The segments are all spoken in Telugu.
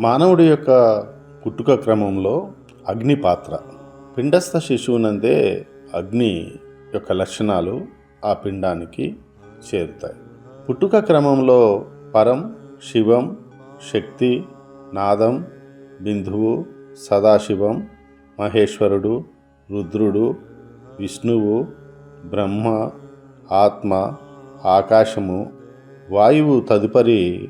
మానవుడి యొక్క పుట్టుక క్రమంలో అగ్ని పాత్ర. పిండస్థ శిశువునందే అగ్ని యొక్క లక్షణాలు ఆ పిండానికి చేరుతాయి. పుట్టుక క్రమంలో పరం శివం శక్తి నాదం బిందువు సదాశివం మహేశ్వరుడు రుద్రుడు విష్ణువు బ్రహ్మ ఆత్మ ఆకాశము వాయువు తదుపరి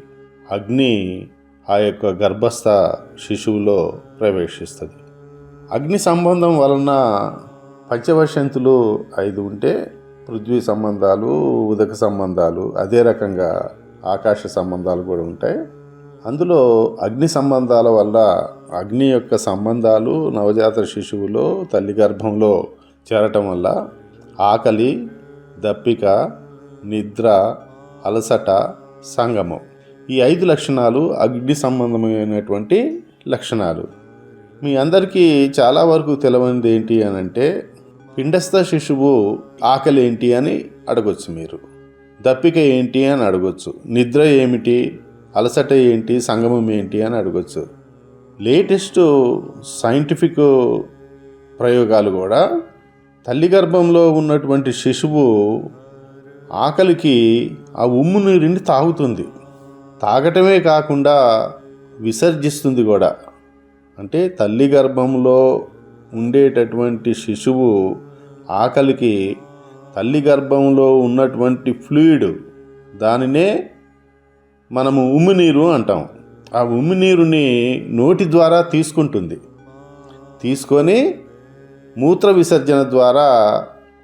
అగ్ని ఆ యొక్క గర్భస్థ శిశువులో ప్రవేశిస్తుంది. అగ్ని సంబంధం వలన పంచవశంతులు ఐదు ఉంటే పృథ్వీ సంబంధాలు ఉదక సంబంధాలు అదే రకంగా ఆకాశ సంబంధాలు కూడా ఉంటాయి. అందులో అగ్ని సంబంధాల వల్ల అగ్ని యొక్క సంబంధాలు నవజాత శిశువులో తల్లి గర్భంలో చేరటం వల్ల ఆకలి దప్పిక నిద్ర అలసట సంగమం ఈ ఐదు లక్షణాలు అగ్ని సంబంధమైనటువంటి లక్షణాలు. మీ అందరికీ చాలా వరకు తెలవనిది ఏంటి అని అంటే పిండస్థ శిశువు ఆకలి ఏంటి అని అడగొచ్చు మీరు. దప్పిక ఏంటి అని అడగొచ్చు. నిద్ర ఏమిటి? అలసట ఏంటి? సంగమం ఏంటి అని అడగొచ్చు. లేటెస్ట్ సైంటిఫిక్ ప్రయోగాలు కూడా తల్లి గర్భంలో ఉన్నటువంటి శిశువు ఆకలికి ఆ ఉమ్ము నీరుని తాగుతుంది. తాగటమే కాకుండా విసర్జిస్తుంది కూడా. అంటే తల్లి గర్భంలో ఉండేటటువంటి శిశువు ఆకలికి తల్లి గర్భంలో ఉన్నటువంటి ఫ్లూయిడ్ దానినే మనము ఉమ్మినీరు అంటాం. ఆ ఉమ్మినీరుని నోటి ద్వారా తీసుకుంటుంది. తీసుకొని మూత్ర విసర్జన ద్వారా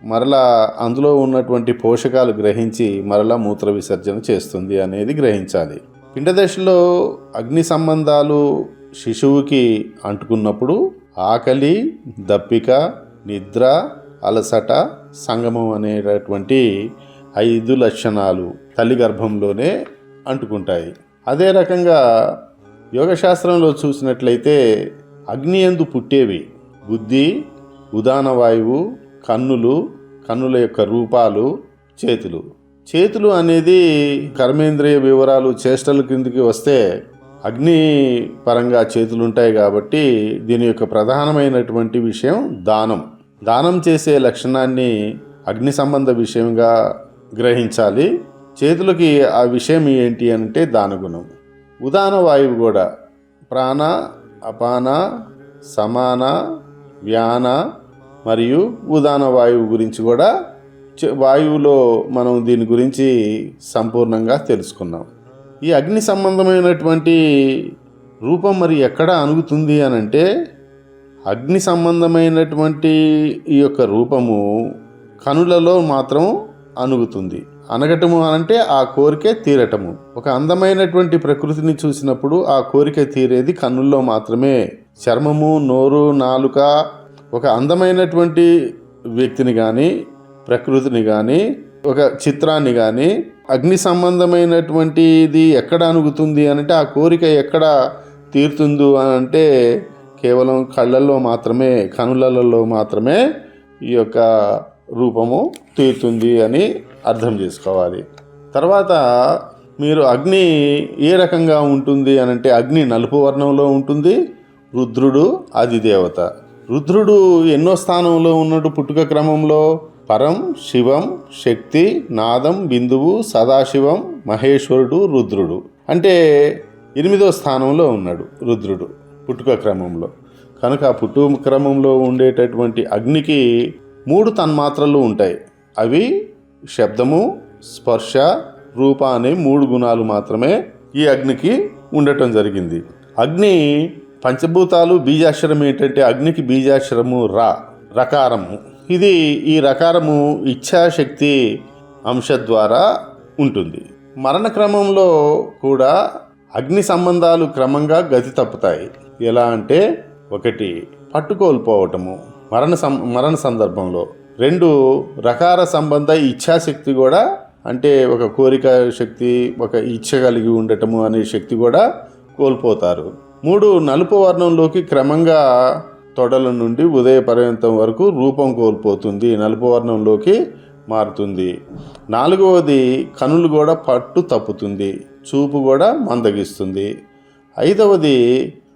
మరలా అందులో ఉన్నటువంటి పోషకాలు గ్రహించి మరలా మూత్ర విసర్జన చేస్తుంది అనేది గ్రహించాలి. పిండదశలో అగ్ని సంబంధాలు శిశువుకి అంటుకున్నప్పుడు ఆకలి దప్పిక నిద్ర అలసట సంగమం అనేటటువంటి ఐదు లక్షణాలు తల్లి గర్భంలోనే అంటుకుంటాయి. అదే రకంగా యోగశాస్త్రంలో చూసినట్లయితే అగ్ని ఎందు పుట్టేవి. బుద్ధి ఉదాన వాయువు కన్నులు కన్నుల యొక్క రూపాలు చేతులు. చేతులు అనేది కర్మేంద్రియ వివరాలు చేష్టల కిందికి వస్తే అగ్ని పరంగా చేతులు ఉంటాయి కాబట్టి దీని యొక్క ప్రధానమైనటువంటి విషయం దానం. దానం చేసే లక్షణాన్ని అగ్ని సంబంధ విషయంగా గ్రహించాలి. చేతులకి ఆ విషయం ఏంటి అంటే దానగుణం. ఉదాన వాయువు కూడా. ప్రాణ అపాన సమాన వ్యాన మరియు ఉదాన వాయువు గురించి కూడా వాయువులో మనం దీని గురించి సంపూర్ణంగా తెలుసుకున్నాం. ఈ అగ్ని సంబంధమైనటువంటి రూపం మరి ఎక్కడ అణుగుతుంది అని అంటే అగ్ని సంబంధమైనటువంటి ఈ యొక్క రూపము కనులలో మాత్రం అణుగుతుంది. అనగటము అంటే ఆ కోరిక తీరటము. ఒక అందమైనటువంటి ప్రకృతిని చూసినప్పుడు ఆ కోరిక తీరేది కన్నుల్లో మాత్రమే. చర్మము నోరు నాలుక ఒక అందమైనటువంటి వ్యక్తిని కానీ ప్రకృతిని కానీ ఒక చిత్రాన్ని కానీ అగ్ని సంబంధమైనటువంటిది ఎక్కడ అణుగుతుంది అంటే ఆ కోరిక ఎక్కడ తీరుతుందో అని అంటే కేవలం కళ్ళల్లో మాత్రమే కనులలో మాత్రమే ఈ యొక్క రూపము తీరుతుంది అని అర్థం చేసుకోవాలి. తర్వాత మీరు అగ్ని ఏ రకంగా ఉంటుంది అనంటే అగ్ని నలుపు వర్ణంలో ఉంటుంది రుద్రుడు అధిదేవత రుద్రుడు ఎన్నో స్థానంలో ఉన్నాడు పుట్టుక క్రమంలో పరం శివం శక్తి నాదం బిందువు సదాశివం మహేశ్వరుడు రుద్రుడు. అంటే ఎనిమిదో స్థానంలో ఉన్నాడు రుద్రుడు పుట్టుక క్రమంలో. కనుక ఆ పుట్టుక క్రమంలో ఉండేటటువంటి అగ్నికి మూడు తన్మాత్రలు ఉంటాయి. అవి శబ్దము స్పర్శ రూప అనే మూడు గుణాలు మాత్రమే ఈ అగ్నికి ఉండటం జరిగింది. అగ్ని పంచభూతాలు బీజాక్షరం ఏంటంటే అగ్నికి బీజాక్షరము రా రకారము. ఇది ఈ రకారము ఇచ్ఛాశక్తి అంశ ద్వారా ఉంటుంది. మరణ క్రమంలో కూడా అగ్ని సంబంధాలు క్రమంగా గతి తప్పుతాయి. ఎలా అంటే ఒకటి పట్టుకోల్పోవటము. మరణ సం మరణ సందర్భంలో. రెండు రకార సంబంధ ఇచ్ఛాశక్తి కూడా అంటే ఒక కోరిక శక్తి ఒక ఇచ్చ కలిగి ఉండటము అనే శక్తి కూడా కోల్పోతారు. మూడు నలుపు వర్ణంలోకి క్రమంగా తొడల నుండి ఉదయ పర్యంతం వరకు రూపం కోల్పోతుంది. నలుపు వర్ణంలోకి మారుతుంది. నాలుగవది కనులు కూడా పట్టు తప్పుతుంది. చూపు కూడా మందగిస్తుంది. ఐదవది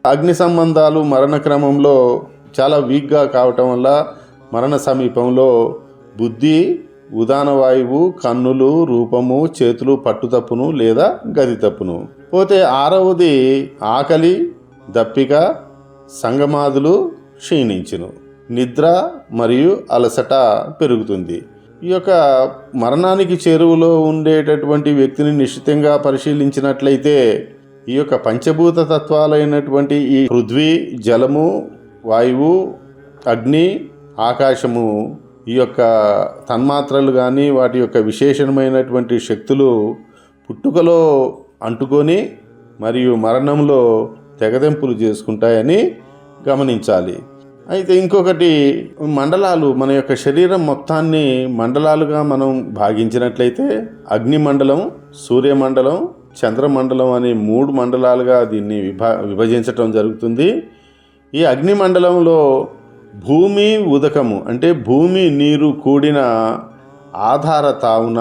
అగ్ని సంబంధాలు మరణ క్రమంలో చాలా వీక్గా కావటం వల్ల మరణ సమీపంలో బుద్ధి ఉదాన వాయువు కన్నులు రూపము చేతులు పట్టుతప్పును లేదా గది తప్పును పోతే ఆరవది ఆకలి దప్పిక సంగమాదులు క్షీణించును. నిద్ర మరియు అలసట పెరుగుతుంది. ఈ యొక్క మరణానికి చేరువలో ఉండేటటువంటి వ్యక్తిని నిశ్చితంగా పరిశీలించినట్లయితే ఈ యొక్క పంచభూత తత్వాలైనటువంటి ఈ పృథ్వీ జలము వాయువు అగ్ని ఆకాశము ఈ యొక్క తన్మాత్రలు కానీ వాటి యొక్క విశేషమైనటువంటి శక్తులు పుట్టుకలో అంటుకొని మరియు మరణంలో తెగదెంపులు చేసుకుంటాయని గమనించాలి. అయితే ఇంకొకటి మండలాలు మన యొక్క శరీరం మొత్తాన్ని మండలాలుగా మనం భాగించినట్లయితే అగ్ని మండలం సూర్యమండలం చంద్రమండలం అనే మూడు మండలాలుగా దీన్ని విభా విభజించటం జరుగుతుంది. ఈ అగ్ని మండలంలో భూమి ఉదకము అంటే భూమి నీరు కూడిన ఆధార తావున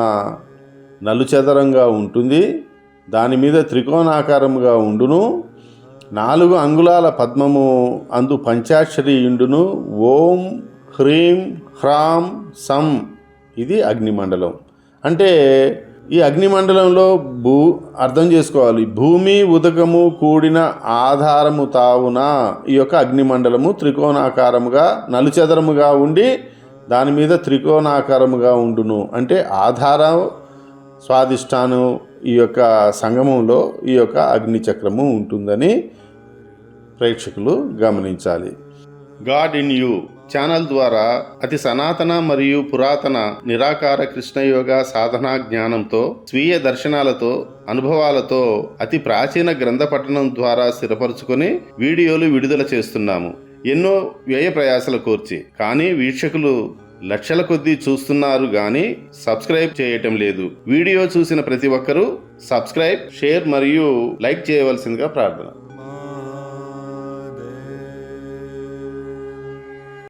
నలుచదరంగా ఉంటుంది. దాని మీద త్రికోణాకారముగా ఉండును. నాలుగు అంగుళాల పద్మము అందు పంచాక్షరీయుండును ఓం హ్రీం హ్రాం సం. ఇది అగ్నిమండలం. అంటే ఈ అగ్నిమండలంలో భూ అర్థం చేసుకోవాలి. భూమి ఉదకము కూడిన ఆధారము తావున ఈ యొక్క అగ్నిమండలము త్రికోణాకారముగా నలుచదరముగా ఉండి దాని మీద త్రికోణాకారముగా ఉండును. అంటే ఆధారం స్వాదిష్టానం ఈ యొక్క సంగమంలో ఈ యొక్క అగ్ని చక్రము ఉంటుందని ప్రేక్షకులు గమనించాలి. గాడ్ ఇన్ యూ ఛానల్ ద్వారా అతి సనాతన మరియు పురాతన నిరాకార కృష్ణయోగ సాధనా జ్ఞానంతో స్వీయ దర్శనాలతో అనుభవాలతో అతి ప్రాచీన గ్రంథ పఠనం ద్వారా స్థిరపరుచుకొని వీడియోలు విడుదల చేస్తున్నాము. ఎన్నో వ్యయ ప్రయాసలు కోర్చి. కానీ వీక్షకులు లక్షల కొద్దీ చూస్తున్నారు కానీ సబ్స్క్రైబ్ చేయటం లేదు. వీడియో చూసిన ప్రతి ఒక్కరూ సబ్స్క్రైబ్ షేర్ మరియు లైక్ చేయవలసిందిగా ప్రార్థన.